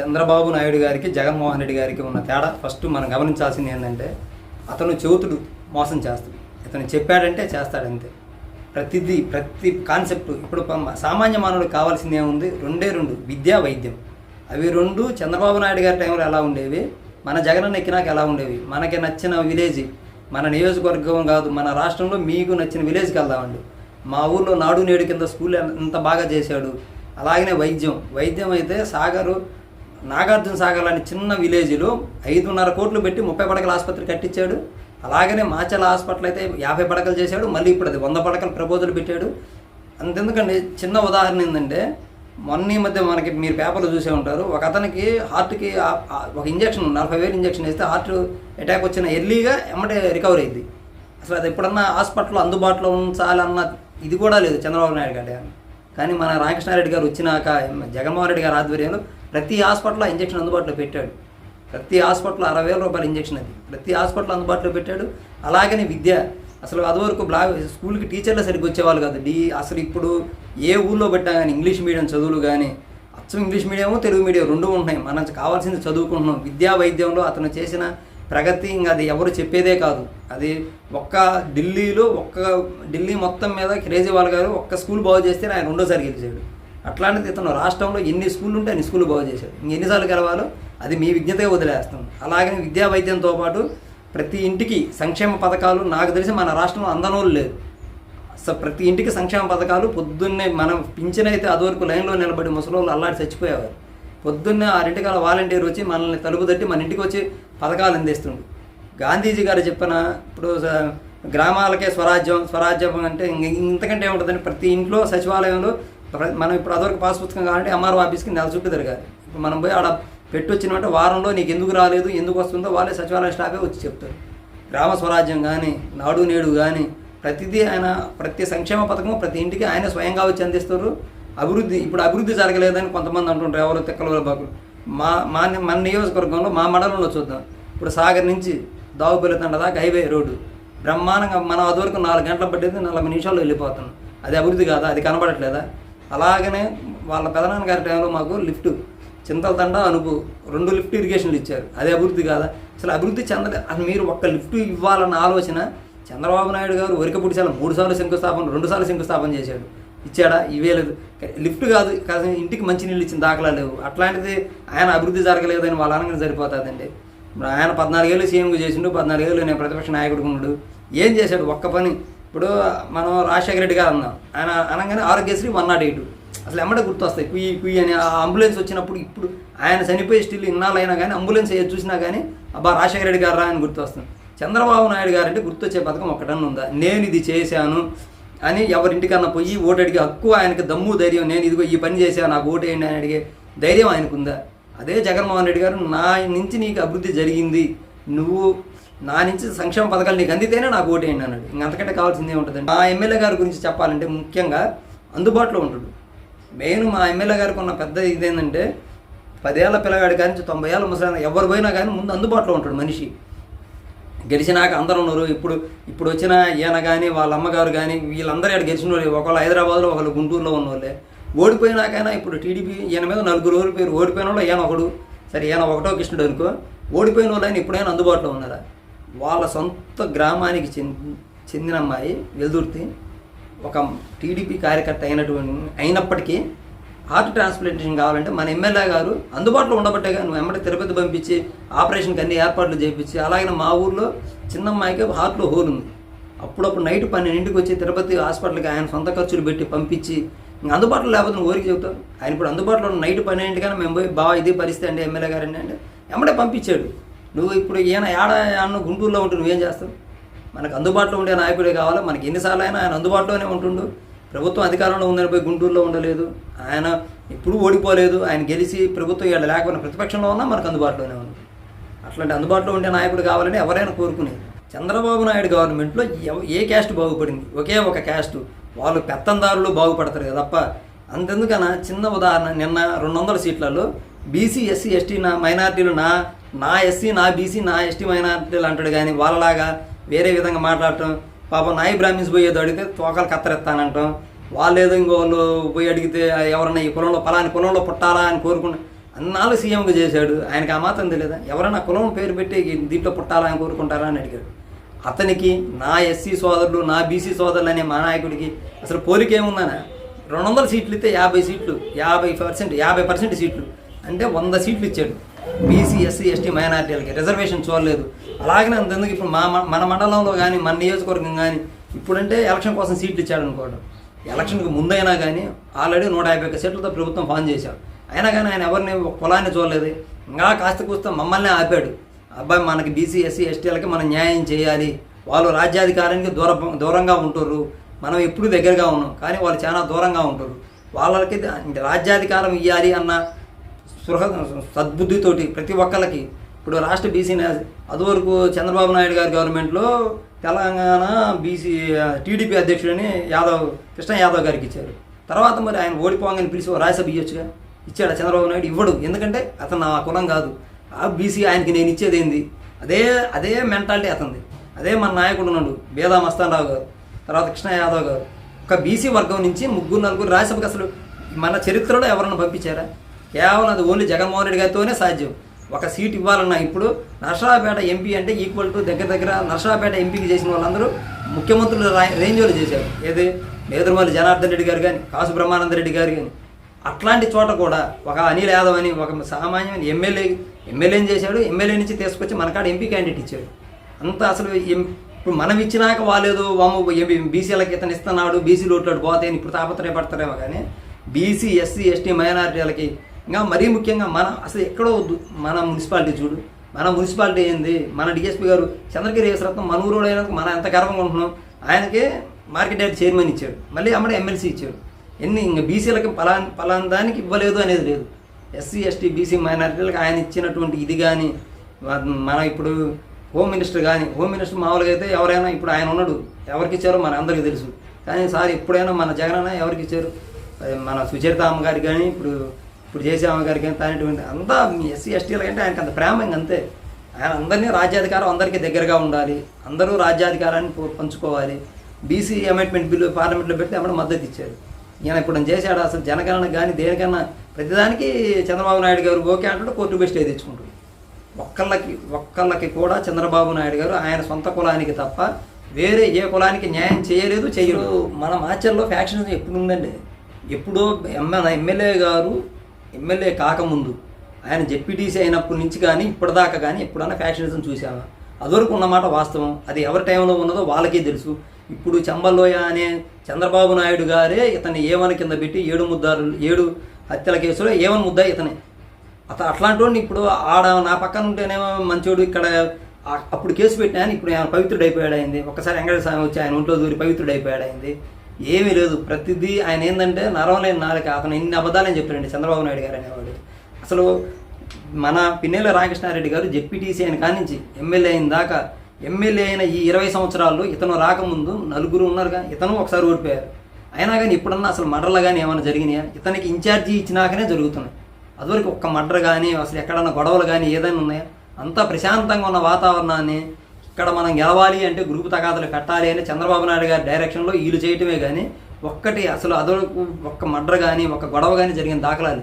చంద్రబాబు నాయుడు గారికి జగన్మోహన్ రెడ్డి గారికి ఉన్న తేడా ఫస్ట్ మనం గమనించాల్సింది ఏంటంటే అతను చెవుతుడు మోసం చేస్తాడు. ఇతను చెప్పాడంటే చేస్తాడంతే ప్రతిదీ ప్రతి కాన్సెప్ట్ ఇప్పుడు సామాన్య మానవుడికి కావాల్సింది ఏముంది? రెండే రెండు విద్య వైద్యం. అవి రెండు చంద్రబాబు నాయుడు గారి టైంలో ఎలా ఉండేవి? మన జగనన్న ఎక్కినాక ఎలా ఉండేవి? మనకి నచ్చిన విలేజ్ మన నియోజకవర్గం కాదు మన రాష్ట్రంలో మీకు నచ్చిన విలేజ్కి వెళ్దామండి. మా ఊర్లో నాడు నేడు కింద స్కూల్ ఎంత బాగా చేశాడు? అలాగనే వైద్యం. వైద్యం అయితే సాగరు నాగార్జున సాగర్ లాంటి చిన్న విలేజ్లో ఐదున్నర కోట్లు పెట్టి ముప్పై పడకల ఆసుపత్రి కట్టించాడు. అలాగనే మాచల హాస్పిటల్ అయితే యాభై పడకలు చేశాడు. మళ్ళీ ఇప్పుడు అది వంద పడకల ప్రపోజల్ పెట్టాడు. అంతెందుకండి చిన్న ఉదాహరణ ఏంటంటే మొన్న ఈ మధ్య మనకి మీరు పేపర్లో చూసే ఉంటారు ఒక అతనికి హార్ట్కి ఒక ఇంజక్షన్ నలభై వేలు ఇంజక్షన్ వేస్తే హార్ట్ అటాక్ వచ్చిన ఎర్లీగా ఎమ్మటే రికవర్ అయింది. అసలు అది ఎప్పుడన్నా హాస్పిటల్లో అందుబాటులో ఉంచాలన్న ఇది కూడా లేదు చంద్రబాబు నాయుడు గారి కానీ మన రామకృష్ణారెడ్డి గారు వచ్చినాక జగన్మోహన్ రెడ్డి గారి ఆధ్వర్యంలో ప్రతి హాస్పిటల్లో ఇంజక్షన్ అందుబాటులో పెట్టాడు. ప్రతి హాస్పిటల్లో అరవై వేల రూపాయల ఇంజక్షన్ అది. ప్రతి హాస్పిటల్ అందుబాటులో పెట్టాడు. అలాగని విద్య. అసలు అదివరకు బ్లా స్కూల్కి టీచర్లు సరిగ్గా వచ్చేవాళ్ళు కాదు. డి అసలు ఇప్పుడు ఏ ఊళ్ళో పెట్టా కానీ ఇంగ్లీష్ మీడియం చదువులు కానీ అచ్చం ఇంగ్లీష్ మీడియము తెలుగు మీడియం రెండు ఉంటున్నాయి. మనకు కావాల్సింది చదువుకుంటున్నాం. విద్యా వైద్యంలో అతను చేసిన ప్రగతి ఇంకా అది ఎవరు చెప్పేదే కాదు. అది ఒక్క ఢిల్లీలో ఒక్క ఢిల్లీ మొత్తం మీద కేజ్రీవాల్ గారు ఒక్క స్కూల్ బాగు చేస్తే ఆయన రెండోసారి గెలిచాడు. అట్లాంటిది ఇతను రాష్ట్రంలో ఎన్ని స్కూళ్ళు ఉంటే అన్ని స్కూళ్ళు బాగు చేశాడు. ఎన్నిసార్లు గెలవాలో అది మీ విజ్ఞతే వదిలేస్తాం. అలాగని విద్యా వైద్యంతో పాటు ప్రతి ఇంటికి సంక్షేమ పథకాలు నాకు తెలిసి మన రాష్ట్రంలో అందనోళ్ళు లేదు అసలు ప్రతి ఇంటికి సంక్షేమ పథకాలు పొద్దున్నే మనం పింఛన్ అయితే అదివరకు లైన్లో నిలబడి ముసలోళ్ళు అల్లాడి చచ్చిపోయేవారు. పొద్దున్నే ఆరింటికాల వాలంటీర్ వచ్చి మనల్ని తలుపు తట్టి మన ఇంటికి వచ్చి పథకాలు అందిస్తుండు. గాంధీజీ గారు చెప్పిన ఇప్పుడు గ్రామాలకే స్వరాజ్యం స్వరాజ్యం అంటే ఇంతకంటే ఏముంటుందంటే ప్రతి ఇంట్లో సచివాలయంలో మనం ఇప్పుడు అదొరకు పాస్ పుస్తకం కావాలంటే ఎంఆర్ఓ ఆఫీస్కి నెల చుట్టూ తిరగాలి. ఇప్పుడు మనం పోయి ఆడ పెట్టి వారంలో నీకు ఎందుకు రాలేదు ఎందుకు వస్తుందో వాళ్ళే సచివాలయ స్టాఫే వచ్చి చెప్తారు. గ్రామ స్వరాజ్యం కానీ నాడు నేడు కానీ ప్రతిదీ ఆయన ప్రతి సంక్షేమ పథకం ప్రతి ఇంటికి ఆయన స్వయంగా వచ్చి అందిస్తారు. అభివృద్ధి ఇప్పుడు అభివృద్ధి జరగలేదని కొంతమంది అంటుంటారు ఎవరు తిక్కల బాకు మా మా మన నియోజకవర్గంలో మా మండలంలో చూద్దాం. ఇప్పుడు సాగర్ నుంచి దావుపల్లితండ దాకా హైవే రోడ్డు. బ్రహ్మాండంగా మనం అదివరకు నాలుగు గంటల పట్టేది నలభై నిమిషాల్లో వెళ్ళిపోతున్నాం. అది అభివృద్ధి కాదా? అది కనబడట్లేదా? అలాగనే వాళ్ళ పెదనాన్న గారి టైంలో మాకు లిఫ్ట్ చింతల తండ అనుపు రెండు లిఫ్ట్ ఇరిగేషన్లు ఇచ్చారు. అది అభివృద్ధి కాదా? అసలు అభివృద్ధి చెందలే అది మీరు ఒక్క లిఫ్ట్ ఇవ్వాలన్న ఆలోచన చంద్రబాబు నాయుడు గారు వరికపుడిసాల మూడు సార్లు శంకుస్థాపన రెండు సార్లు శంకుస్థాపన చేశాడు. ఇచ్చాడా? ఇవే లేదు. లిఫ్ట్ కాదు. కాదు ఇంటికి మంచి నీళ్ళు ఇచ్చిన దాఖలా లేవు. అట్లాంటిది ఆయన అభివృద్ధి జరగలేదని వాళ్ళ అనగానే సరిపోతుందండి. ఇప్పుడు ఆయన పద్నాలుగేళ్ళు సీఎంగా చేసిండు పద్నాలుగేళ్ళు నేను ప్రతిపక్ష నాయకుడు ఉన్నాడు. ఏం చేశాడు? ఒక్క పని ఇప్పుడు మనం రాజశేఖర రెడ్డి గారు అన్నాం. ఆయన అనగానే ఆరోగ్యశ్రీ వన్ నాట్ ఎయిట్. అసలు ఎమ్మడే గుర్తొస్తాయి. కుయ్యి కుయ్యి అని ఆ అంబులెన్స్ వచ్చినప్పుడు ఇప్పుడు ఆయన చనిపోయి స్టిల్ ఇన్నాళ్ళైనా కానీ అంబులెన్స్ ఏది చూసినా కానీ అబ్బా రాజశేఖర రెడ్డి గారు రా అని గుర్తొస్తుంది. చంద్రబాబు నాయుడు గారు అంటే గుర్తొచ్చే పథకం ఒకటన్నా ఉందా? నేను ఇది చేశాను అని ఎవరింటికన్నా పోయి ఓటు అడిగే హక్కు ఆయనకి దమ్ము ధైర్యం నేను ఇదిగో ఈ పని చేశాను నాకు ఓటు వేయండి అని అడిగే ధైర్యం ఆయనకుందా? అదే జగన్మోహన్ రెడ్డి గారు నా నుంచి నీకు అభివృద్ధి జరిగింది. నువ్వు నా నుంచి సంక్షేమ పథకాలు నీకు అందితేనే నాకు ఓటు వేయండి అన్నాడు. ఇంకంతకంటే కావాల్సిందే కావాల్సింది మా ఎమ్మెల్యే గారి గురించి చెప్పాలంటే ముఖ్యంగా అందుబాటులో ఉంటాడు. మెయిన్ మా ఎమ్మెల్యే గారికి ఉన్న పెద్ద ఇదేంటంటే పదేళ్ళ పిల్లగాడి కానీ నుంచి తొంభై ఏళ్ళ ముసలి ఎవరు పోయినా కానీ ముందు అందుబాటులో ఉంటాడు మనిషి. గెలిచినాక అందరూ ఉన్నారు. ఇప్పుడు ఇప్పుడు వచ్చిన ఈయన కానీ వాళ్ళ అమ్మగారు కానీ వీళ్ళందరూ ఇక్కడ గెలిచిన వాళ్ళు? ఒకళ్ళు హైదరాబాద్లో ఒకళ్ళు గుంటూరులో ఉన్న వాళ్ళే ఓడిపోయినాకైనా ఇప్పుడు టీడీపీ ఈయన మీద నలుగురు ఓడి పేరు ఓడిపోయిన వాళ్ళు ఈయన ఒకడు. సరే ఈయన ఒకటో కృష్ణుడు అనుకో. ఓడిపోయిన వాళ్ళు ఆయన ఇప్పుడైనా అందుబాటులో ఉన్నారా? వాళ్ళ సొంత గ్రామానికి చెంది చెందిన అమ్మాయి వెల్దుర్తి. ఒక టీడీపీ కార్యకర్త అయినటువంటి అయినప్పటికీ హార్ట్ ట్రాన్స్ప్లాంటేషన్ కావాలంటే మన ఎమ్మెల్యే గారు అందుబాటులో ఉండబట్టే నువ్వు ఎమ్మటి తిరుపతి పంపించి ఆపరేషన్కి అన్ని ఏర్పాట్లు చేయించి అలాగే మా ఊర్లో చిన్న అమ్మాయికి హార్ట్లో హోల్ ఉంది. అప్పుడప్పుడు నైట్ పన్నెండింటికి వచ్చి తిరుపతి హాస్పిటల్కి ఆయన సొంత ఖర్చులు పెట్టి పంపించి అందుబాటులో లేకపోతే నువ్వు ఊరికి చెబుతావు? ఆయన ఇప్పుడు అందుబాటులో ఉన్న నైట్ పన్నెండింటికైనా మేము పోయి బాగా ఇది పరిస్థితి అండి ఎమ్మెల్యే గారు అంటే ఎమ్మడే పంపించాడు. నువ్వు ఇప్పుడు ఈయన ఏడ అన్న గుంటూరులో ఉంటు నువ్వేం చేస్తావు? మనకు అందుబాటులో ఉండే నాయకుడే కావాలి? మనకి ఎన్నిసార్లు అయినా ఆయన అందుబాటులోనే ఉంటుండు. ప్రభుత్వం అధికారంలో ఉందని పోయి గుంటూరులో ఉండలేదు. ఆయన ఎప్పుడూ ఓడిపోలేదు. ఆయన గెలిచి ప్రభుత్వం ఇక్కడ లేకపోయినా ప్రతిపక్షంలో ఉన్నా మనకు అందుబాటులోనే ఉంది. అట్లాంటి అందుబాటులో ఉండే నాయకుడు కావాలని ఎవరైనా కోరుకునేది. చంద్రబాబు నాయుడు గవర్నమెంట్లో ఏ క్యాస్ట్ బాగుపడింది? ఒకే ఒక క్యాస్ట్. వాళ్ళు పెత్తందారులు బాగుపడతారు తప్ప అంతెందుకన చిన్న ఉదాహరణ నిన్న రెండు వందల సీట్లలో బీసీ ఎస్సీ ఎస్టీ నా మైనార్టీలు నా నా ఎస్సీ నా బీసీ నా ఎస్టీ మైనార్టీలు అంటాడు కానీ వాళ్ళలాగా వేరే విధంగా మాట్లాడటం. పాపం నాయి బ్రాహ్మిన్స్ పోయేది అడిగితే తోకలు కత్తరెత్తానంటాం వాళ్ళు ఏదో ఇంకో వాళ్ళు పోయి అడిగితే ఎవరన్నా ఈ కులంలో పలాని కులంలో పుట్టాలా అని కోరుకుంటా అన్నాళ్ళు సీఎంగా చేశాడు. ఆయనకు ఆ మాత్రం తెలియదా? ఎవరైనా కులం పేరు పెట్టి దీంట్లో పుట్టాలని కోరుకుంటారా అని అడిగాడు. అతనికి నా ఎస్సీ సోదరులు నా బీసీ సోదరులు అనే మా నాయకుడికి అసలు పోలిక ఏముందనా? రెండు వందల సీట్లు ఇస్తే యాభై సీట్లు యాభై పర్సెంట్ యాభై పర్సెంట్ సీట్లు. అంటే వంద సీట్లు ఇచ్చాడు. బీసీ ఎస్సీ ఎస్టీ మైనార్టీలకి రిజర్వేషన్ చూడలేదు. అలాగనే అంతెందుకు ఇప్పుడు మా మన- మన మండలంలో కానీ మన నియోజకవర్గం కానీ ఇప్పుడంటే ఎలక్షన్ కోసం సీట్లు ఇచ్చాడు అనుకోవడం ఎలక్షన్కి ముందైనా కానీ ఆల్రెడీ నూట యాభై ఒక్క సీట్లతో ప్రభుత్వం ఫాన్ చేశారు. అయినా కానీ ఆయన ఎవరిని కులాన్ని చూడలేదు. ఇంకా కాస్త కూస్త మమ్మల్ని ఆపాడు. అబ్బాయి మనకి బీసీ ఎస్సీ ఎస్టీలకి మనం న్యాయం చేయాలి. వాళ్ళు రాజ్యాధికారానికి దూర దూరంగా ఉంటారు మనం ఎప్పుడు దగ్గరగా ఉన్నాం. కానీ వాళ్ళు చాలా దూరంగా ఉంటారు వాళ్ళకి రాజ్యాధికారం ఇవ్వాలి అన్న స్పృహ సద్బుద్ధితోటి ప్రతి ఒక్కరికి ఇప్పుడు రాష్ట్ర బీసీ అదివరకు చంద్రబాబు నాయుడు గారి గవర్నమెంట్లో తెలంగాణ బీసీ టీడీపీ అధ్యక్షుడని యాదవ్ కృష్ణ యాదవ్ గారికి ఇచ్చారు. తర్వాత మరి ఆయన ఓడిపోగానే పిలిచి రాజ్యసభ ఇవ్వచ్చుగా ఇచ్చాడు చంద్రబాబు నాయుడు? ఇవ్వడు. ఎందుకంటే అతను నా కులం కాదు. ఆ బీసీ ఆయనకి నేను ఇచ్చేది ఏంది? అదే అదే మెంటాలిటీ అతనిది. అదే మన నాయకుడు ఉన్నాడు బేదా మస్తానరావు గారు తర్వాత కృష్ణ యాదవ్ గారు. ఒక బీసీ వర్గం నుంచి ముగ్గురు నలుగురు రాజ్యసభకు అసలు మన చరిత్రలో ఎవరన్నా పంపించారా? కేవలం అది ఓన్లీ జగన్మోహన్ రెడ్డి గారితోనే సాధ్యం. ఒక సీట్ ఇవ్వాలన్నా ఇప్పుడు నర్సరాపేట ఎంపీ అంటే ఈక్వల్ టు దగ్గర దగ్గర నర్సరావుపేట ఎంపీకి చేసిన వాళ్ళందరూ ముఖ్యమంత్రులు రా- రేంజ్లో చేశారు. ఏది? నేదురుమల్లి జనార్దన్ రెడ్డి గారు కానీ కాసు బ్రహ్మానంద రెడ్డి గారు కానీ అట్లాంటి చోట కూడా ఒక అనిల్ యాదవ్ అని ఒక సామాన్యమైన ఎమ్మెల్యే ఎమ్మెల్యేని చేశాడు. ఎమ్మెల్యే నుంచి తీసుకొచ్చి మనకాడ ఎంపీ క్యాండిడేట్ ఇచ్చాడు. అంత అసలు ఇప్పుడు మనం ఇచ్చినాక వాళ్ళేదో వాము బీసీలకి ఇతను ఇస్తున్నాడు బీసీ ఓట్లాడు పోతాయని ఇప్పుడు తాపత్రయపడతారేమో కానీ బీసీ ఎస్సీ ఎస్టీ మైనారిటీలకి ఇంకా మరీ ముఖ్యంగా మన అసలు ఎక్కడో వద్దు మన మున్సిపాలిటీ చూడు. మన మున్సిపాలిటీ ఏంది? మన డిఎస్పీ గారు చంద్రగిరి యేసరత్నం మన ఊరోడు అయినందుకు మనం ఎంత గర్వంగా ఉంటున్నాం? ఆయనకే మార్కెట్ యార్డ్ చైర్మన్ ఇచ్చాడు. మళ్ళీ అమ్మడే ఎమ్మెల్సీ ఇచ్చాడు. ఎన్ని ఇంకా బీసీలకి పలా పలాన్ దానికి ఇవ్వలేదు అనేది లేదు. ఎస్సీ ఎస్టీ బీసీ మైనారిటీలకు ఆయన ఇచ్చినటువంటి ఇది కానీ మన ఇప్పుడు హోమ్ మినిస్టర్ కానీ హోమ్ మినిస్టర్ మామూలుగా అయితే ఎవరైనా ఇప్పుడు ఆయన ఉన్నాడు. ఎవరికి ఇచ్చారో మన అందరికీ తెలుసు. కానీ సార్ ఎప్పుడైనా మన జగన్ ఎవరికి ఇచ్చారు? అది మన సుచరిత అమ్మగారికి కానీ ఇప్పుడు ఇప్పుడు చేసే గారికి కానీ తానేటువంటి అంతా ఎస్సీ ఎస్టీల కంటే ఆయనకు అంత ప్రేమ అంతే. ఆయన అందరినీ రాజ్యాధికారం అందరికీ దగ్గరగా ఉండాలి. అందరూ రాజ్యాధికారాన్ని పో- పంచుకోవాలి. బీసీ అమెండ్మెంట్ బిల్లు పార్లమెంట్లో పెడితే అమ్మడు మద్దతు ఇచ్చారు. ఈయన ఇప్పుడు చేశాడు అసలు జనగణన కానీ దేనికన్నా ప్రతిదానికి చంద్రబాబు నాయుడు గారు ఓకే అంటాడు కోర్టు బెస్ట్ తీసుకుంటాడు ఒక్కళ్ళకి ఒక్కళ్ళకి కూడా చంద్రబాబు నాయుడు గారు ఆయన సొంత కులానికి తప్ప వేరే ఏ కులానికి న్యాయం చేయలేదు చేయలేదు మన మాచర్లో ఫ్యాక్షన్ ఎప్పుడు ఉందండి ఎప్పుడో ఎమ్మెల్యే ఎమ్మెల్యే గారు ఎమ్మెల్యే కాకముందు ఆయన జెడ్పీటీసీ అయినప్పటి నుంచి కానీ ఇప్పటిదాకా కానీ ఎప్పుడన్నా ఫ్యాక్షనిజం చూసామా అదివరకు ఉన్నమాట వాస్తవం. అది ఎవరి టైంలో ఉన్నదో వాళ్ళకే తెలుసు. ఇప్పుడు చంబల్లోయ అనే చంద్రబాబు నాయుడు గారే ఇతన్ని ఏవని కింద పెట్టి ఏడు ముద్దారు ఏడు హత్యల కేసులో ఏవని ముద్దా ఇతనే. అత అట్లాంటివాడిని ఇప్పుడు ఆడ నా పక్కన ఉంటేనేమో మంచోడు ఇక్కడ అప్పుడు కేసు పెట్టినా ఇప్పుడు ఆయన పవిత్రుడు అయిపోయాడు అయింది ఒకసారి వెంకటేశ్వర స్వామి వచ్చి ఆయన ఒంట్లో దూరి పవిత్రుడు అయిపోయాడు అయింది ఏమీ లేదు. ప్రతిదీ ఆయన ఏంటంటే నరం లేని నాలుక అతను ఎన్ని అబద్ధాలని చెప్పాడండి చంద్రబాబు నాయుడు గారు అనేవాడు. అసలు మన పిన్నెల రామకృష్ణారెడ్డి గారు జెడ్పీటీసీ అయిన కానించి ఎమ్మెల్యే అయిన దాకా ఎమ్మెల్యే అయిన ఈ ఇరవై సంవత్సరాల్లో ఇతను రాకముందు నలుగురు ఉన్నారుగా. ఇతను ఒకసారి ఓడిపోయారు. అయినా కానీ ఇప్పుడన్నా అసలు మర్డర్లు కానీ ఏమైనా జరిగినాయా? ఇతనికి ఇన్ఛార్జి ఇచ్చినాకనే జరుగుతున్నాయి. అదివరకు ఒక్క మర్డర్ కానీ అసలు ఎక్కడన్నా గొడవలు కానీ ఏదైనా ఉన్నాయా? అంతా ప్రశాంతంగా ఉన్న వాతావరణాన్ని ఇక్కడ మనం గెలవాలి అంటే గ్రూప్ తగాదులు పెట్టాలి అని చంద్రబాబు నాయుడు గారి డైరెక్షన్లో వీళ్ళు చేయటమే కానీ ఒక్కటి అసలు అదొక ఒక్క మర్డర్ కానీ ఒక్క గొడవ కానీ జరిగిన దాఖలాలు.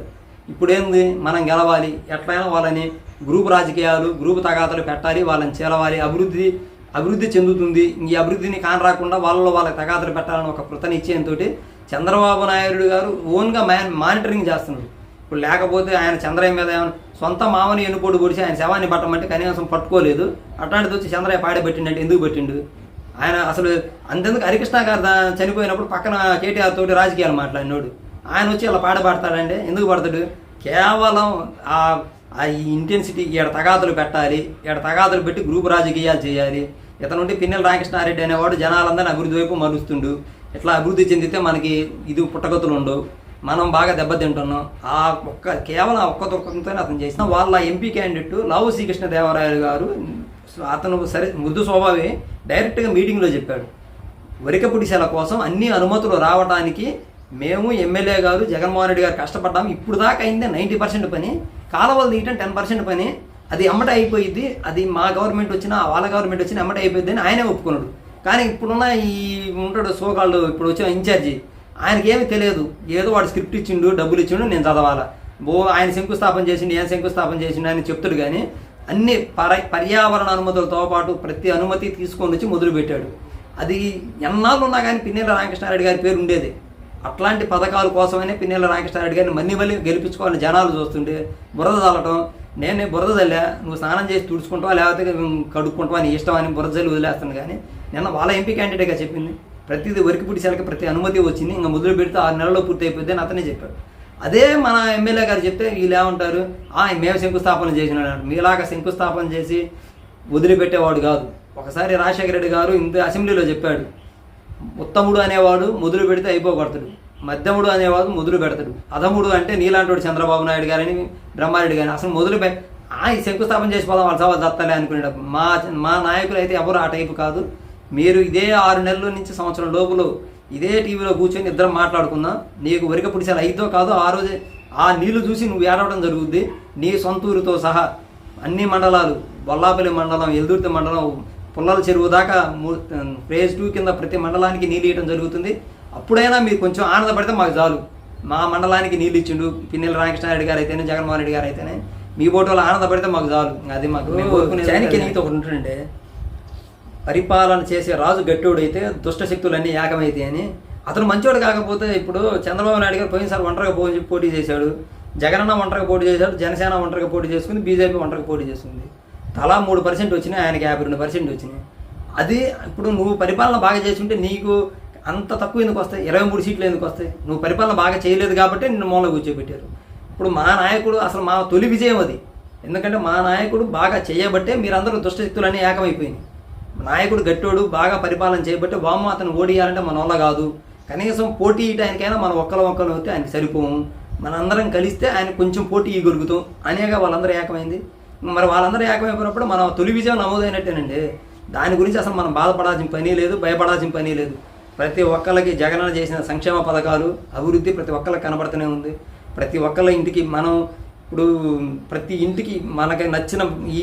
ఇప్పుడేంది? మనం గెలవాలి. ఎట్లయినా వాళ్ళని గ్రూప్ రాజకీయాలు గ్రూప్ తగాదలు పెట్టాలి వాళ్ళని చేలవాలి. అభివృద్ధి అభివృద్ధి చెందుతుంది. ఈ అభివృద్ధిని కానరాకుండా వాళ్ళలో వాళ్ళకి తగాదలు పెట్టాలని ఒక కృతనిశ్చయంతో చంద్రబాబు నాయుడు గారు ఓన్గా మానిటరింగ్ చేస్తున్నాడు. ఇప్పుడు లేకపోతే ఆయన చంద్రయ్య మీద ఏమైనా సొంత మామని ఎన్నుకోడు పొడిచి ఆయన శవాన్ని పట్టమంటే కనీసం పట్టుకోలేదు. అట్లాంటిది వచ్చి చంద్రయ్య పాడబెట్టిండంటే ఎందుకు పెట్టిండు? ఆయన అసలు అంతెందుకు హరికృష్ణ గారు చనిపోయినప్పుడు పక్కన కేటీఆర్ తోటి రాజకీయాలు మాట్లాడినోడు. ఆయన వచ్చి ఇలా పాట ఎందుకు పడతాడు? కేవలం ఆ ఆ ఈ ఇంటెన్సిటీ ఈడ తగాదులు పెట్టాలి ఈడ తగాదులు పెట్టి గ్రూప్ రాజకీయాలు చేయాలి. ఇతను ఉంటే పిన్నెల రామకృష్ణారెడ్డి అనేవాడు జనాలందరినీ అభివృద్ధి వైపు మరుస్తుండు ఇట్లా అభివృద్ధి చెందితే మనకి ఇది పుట్టగతులు ఉండవు. మనం బాగా దెబ్బతింటున్నాం. ఆ ఒక్క కేవలం ఆ ఒక్క దుఃఖంతోనే అతను చేసిన. వాళ్ళ ఎంపీ క్యాండిడేట్ లావు శ్రీకృష్ణదేవరాయలు గారు అతను సరే మృదు స్వభావే డైరెక్ట్గా మీటింగ్లో చెప్పాడు. వరికపుడిసెల కోసం అన్ని అనుమతులు రావడానికి మేము ఎమ్మెల్యే గారు జగన్మోహన్ రెడ్డి గారు కష్టపడ్డాం. ఇప్పుడు దాకా అయిందే నైంటీ పర్సెంట్ పని. కాలువలు తీయటం టెన్ పర్సెంట్ పని. అది అమ్మట అయిపోయింది అది మా గవర్నమెంట్ వచ్చినా వాళ్ళ గవర్నమెంట్ వచ్చినా అమ్మట అయిపోయింది అని ఆయనే ఒప్పుకున్నాడు. కానీ ఇప్పుడున్న ఈ ఉంటాడు సోకాళ్ళు ఇప్పుడు వచ్చిన ఇన్ఛార్జి ఆయనకి ఏమీ తెలియదు. ఏదో వాడు స్క్రిప్ట్ ఇచ్చిండు డబ్బులు ఇచ్చిండు నేను చదవాలా. బో ఆయన శంకుస్థాపన చేసిండు ఏం శంకుస్థాపన చేసిండు అని చెప్తాడు కానీ అన్ని పర పర్యావరణ అనుమతులతో పాటు ప్రతి అనుమతి తీసుకొని వచ్చి మొదలుపెట్టాడు అది ఎన్నాళ్ళు ఉన్నా కానీ పిన్నెల రామకృష్ణారెడ్డి గారి పేరు ఉండేది. అట్లాంటి పథకాల కోసమనే పిన్నెల రామకృష్ణారెడ్డి గారిని మళ్ళీ మళ్ళీ గెలిపించుకోవాలని జనాలు చూస్తుంటే బురద చల్లటం నేనే బురద చల్లా నువ్వు స్నానం చేసి తుడుచుకుంటావా లేకపోతే కడుక్కుంటావా నీ ఇష్టం అని బురద చల్లి వదిలేస్తాను కానీ నిన్న వాళ్ళ ఎంపీ క్యాండిడేట్గా చెప్పింది. ప్రతిదీ వరికి పుడిసేలకి ప్రతి అనుమతి వచ్చింది. ఇంకా మొదలు పెడితే ఆరు నెలల్లో పూర్తి అయిపోద్ది అని అతనే చెప్పాడు. అదే మన ఎమ్మెల్యే గారు చెప్తే వీళ్ళు ఏమంటారు? "ఆ, మేము శంకుస్థాపన చేసిన మీలాగా శంకుస్థాపన చేసి వదిలిపెట్టేవాడు కాదు. ఒకసారి రాజశేఖర రెడ్డి గారు ఇంత అసెంబ్లీలో చెప్పాడు. ఉత్తముడు అనేవాడు మొదలు పెడితే అయిపోగొడతాడు. మధ్యముడు అనేవాడు మొదలు పెడతాడు. అధముడు అంటే నీలాంటి చంద్రబాబు నాయుడు గారని బ్రహ్మారెడ్డి గారిని. అసలు మొదలు పె ఆ, శంకుస్థాపన చేసి పోదాం వాళ్ళ సవాల్ దత్తలే అనుకునేటప్పుడు. మా మా నాయకులు అయితే ఎవరు ఆ టైపు కాదు. మీరు ఇదే ఆరు నెలల నుంచి సంవత్సరం లోపల ఇదే టీవీలో కూర్చొని ఇద్దరం మాట్లాడుకుందాం. నీకు వరిక పుడిసాలు ఐదో కాదో ఆ రోజే ఆ నీళ్ళు చూసి నువ్వు ఏడవడం జరుగుద్ది. నీ సొంతూరుతో సహా అన్ని మండలాలు బొల్లాపల్లి మండలం ఎల్దుర్తి మండలం పుల్లల చెరువు దాకా ఫేజ్ టూ కింద ప్రతి మండలానికి నీళ్ళు ఇవ్వడం జరుగుతుంది. అప్పుడైనా మీరు కొంచెం ఆనందపడితే మాకు చాలు. మా మండలానికి నీళ్ళు ఇచ్చిండు పిన్నెల రామకృష్ణారెడ్డి గారు అయితేనే జగన్మోహన్ రెడ్డి గారు అయితేనే. మీ ఫోటోలో ఆనందపడితే మాకు చాలు. అది మాకు నీతో ఒకటి ఉంటుండే. పరిపాలన చేసే రాజు గట్టోడైతే దుష్ట శక్తులన్నీ ఏకమైతే అని. అతను మంచివాడు కాకపోతే ఇప్పుడు చంద్రబాబు నాయుడు గారు పోయినసారి ఒంటరిగా పో పోటీ చేశాడు. జగనన్న ఒంటరిగా పోటీ చేశాడు. జనసేన ఒంటరిగా పోటీ చేసుకుంది. బీజేపీ ఒంటరిగా పోటీ చేస్తుంది తలా మూడు పర్సెంట్ వచ్చినాయి. ఆయనకి యాభై రెండు పర్సెంట్ వచ్చినాయి. అది ఇప్పుడు నువ్వు పరిపాలన బాగా చేస్తుంటే నీకు అంత తక్కువ ఎందుకు వస్తాయి? ఇరవై మూడు సీట్లు ఎందుకు వస్తాయి? నువ్వు పరిపాలన బాగా చేయలేదు కాబట్టి నిన్ను మూల కూర్చోబెట్టారు. ఇప్పుడు మా నాయకుడు అసలు మా తొలి విజయం అది. ఎందుకంటే మా నాయకుడు బాగా చేయబట్టే మీరందరూ దుష్టశక్తులన్నీ ఏకమైపోయినాయి. నాయకుడు గట్టోడు బాగా పరిపాలన చేయబట్టి వామ్మ అతను ఓడియాలంటే మన వల్ల కాదు. కనీసం పోటీ ఇయటానికైనా మనం ఒక్కల ఒక్కలు అయితే ఆయనకి సరిపోము. మనందరం కలిస్తే ఆయన కొంచెం పోటీ ఇవ్వగలుగుతాం. అనేగా వాళ్ళందరూ ఏకమైంది. మరి వాళ్ళందరూ ఏకమైపోయినప్పుడు మనం తొలి విజయం నమోదైనట్టేనండి. దాని గురించి అసలు మనం బాధపడాల్సిన పని లేదు భయపడాల్సిన పని లేదు. ప్రతి ఒక్కళ్ళకి జగనన్న చేసిన సంక్షేమ పథకాలు అభివృద్ధి ప్రతి ఒక్కళ్ళకి కనబడుతూనే ఉంది. ప్రతి ఒక్కళ్ళ ఇంటికి మనం ఇప్పుడు ప్రతి ఇంటికి మనకి నచ్చిన ఈ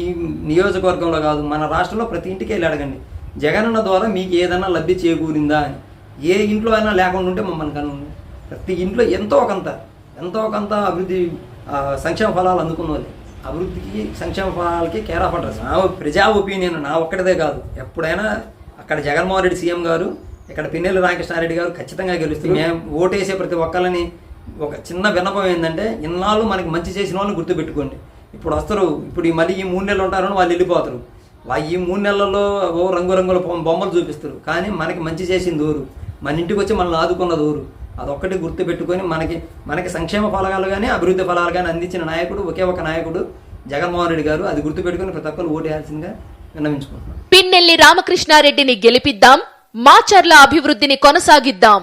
నియోజకవర్గంలో కాదు మన రాష్ట్రంలో ప్రతి ఇంటికి వెళ్ళి అడగండి. జగనన్న ద్వారా మీకు ఏదైనా లబ్ధి చేకూరిందా అని. ఏ ఇంట్లో అయినా లేకుండా ఉంటే మమ్మల్ని కనుగొండి ప్రతి ఇంట్లో ఎంతో కొంత ఎంతో కొంత అభివృద్ధి సంక్షేమ ఫలాలు అందుకున్న అభివృద్ధికి సంక్షేమ ఫలాలకి కేర్ ఆఫ్ అడ్రస్ నా ప్రజా ఒపీనియన్ నా ఒక్కడిదే కాదు. ఎప్పుడైనా అక్కడ జగన్మోహన్ రెడ్డి సీఎం గారు ఇక్కడ పిన్నెల్లి రామకృష్ణారెడ్డి గారు ఖచ్చితంగా గెలుస్తారు. మేము ఓటేసే ప్రతి ఒక్కరిని ఒక చిన్న విన్నపం ఏంటంటే ఇన్నాళ్ళు మనకి మంచి చేసిన వాళ్ళని గుర్తుపెట్టుకోండి. ఇప్పుడు వస్తారు ఇప్పుడు ఈ మళ్ళీ ఈ మూడు నెలలు ఉంటారని వాళ్ళు వెళ్ళిపోతారు. వాళ్ళు ఈ మూడు నెలల్లో ఓ రంగురంగుల బొమ్మలు చూపిస్తారు. కానీ మనకి మంచి చేసింది ఊరు మన ఇంటికి వచ్చి మనల్ని ఆదుకున్నది ఊరు అదొక్కటి గుర్తుపెట్టుకొని మనకి మనకి సంక్షేమ ఫలాలు కానీ అభివృద్ధి ఫలాలు కానీ అందించిన నాయకుడు ఒకే ఒక నాయకుడు జగన్మోహన్ రెడ్డి గారు. అది గుర్తుపెట్టుకొని ప్రతి ఒక్కరు ఓటేయాల్సిందిగా విన్నవించుకుంటున్నాను పిన్నెల్లి రామకృష్ణారెడ్డిని గెలిపిద్దాం. మాచర్ల అభివృద్ధిని కొనసాగిద్దాం.